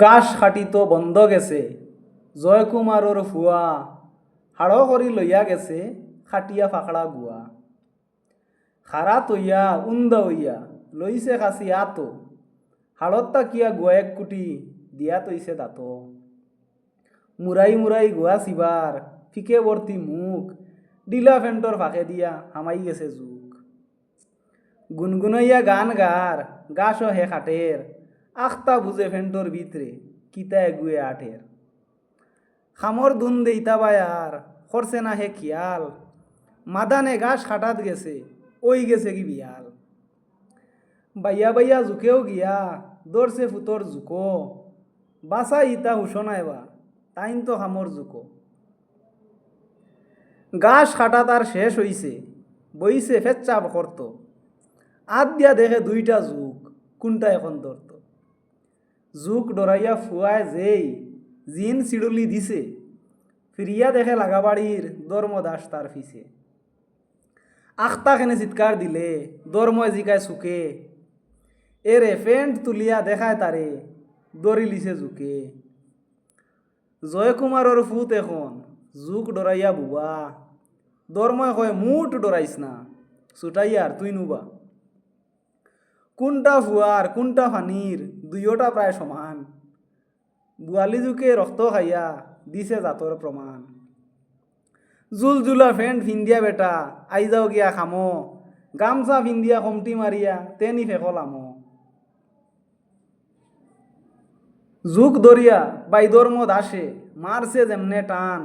গাছ খাটিত বন্ধ গেছে জয়কুমারর ফুয়া হাড় করি লইয়া গেছে খাটিয়া ফাকড়া গুয়া খারা তৈয়া, উন্দা হইয়া লইছে কাছি আতো, হাড়ত তাকিয়া গুয়ায়েক কুটি দিয়া তৈছে দাঁত। মুরাই মুরাই গুয়া চিবার ফিকে বর্তি মুখ, ডিলা ফেন্টর ফাঁকে দিয়া হামাই গেছে যুগ গুনগুনাইয়া গান গার গাছ হে খাটের আখতা বুঝে ফেন্টর ভিতরে, কিতা এগুয়ে আঠের। খামর দুন দেইতা বায়ার খরছে না হে খিয়াল। মাদানে গাছ খাটাত গেছে, ওই গেছে কি বিয়াল। বাইয়া বাইয়া জুকেও গিয়া দৌড়ছে ফুতর জুকো। বাসা ইতা হুসনায় বা তাইন তো খামর জুকো। গাছ খাটা তার শেষ হইছে বইছে ফেচ্চাপ করত আত দিয়া দেখে দুইটা যুগ কোনটা এখন ধরত যুগ ডরাইয়া ফুয়ায় যেই জিন চিড়ুলি দিছে। ফিরিয়া দেখে লাগাবাড়ির দর্মদাস তার ফিসে আখতাখানে চিৎকার দিলে দর্ময় জিকায় চুকে। এরে ফেন্ট তুলিয়া দেখায় তারে দড়ি লিছে জুকে। জয়কুমারর ফুত এখন জুক ডরাইয়া বুবা দরময় কয় মুঠ ডরাইস না ছুটাইয়ার তুই নুবা। কোনটা ফুয়ার কোনটা ফানির দুইওটা প্রায় সমান। বুয়ালি জুকে রক্ত খাইয়া দিছে জাতর প্রমাণ জুল জুলা ফিন্দিয়া বেটা, আই যাও গিয়া খামো। গামছা ফিন্দিয়া কমটি মারিয়া তেনি ফেকলামো যুগ দরিয়া বাইদর মদ আসে মারছে যেমনে টান।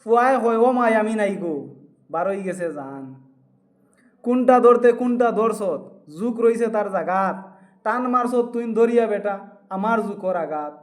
ফুয়ায় হয় ও মাই আমি নাই গো বারই গেছে জান। কোনটা ধরতে, কোনটা ধরছত? জুক রইছে তার জাগাত। টান মারছত তুই ধরিয়া বেটা আমার জুকর আগাত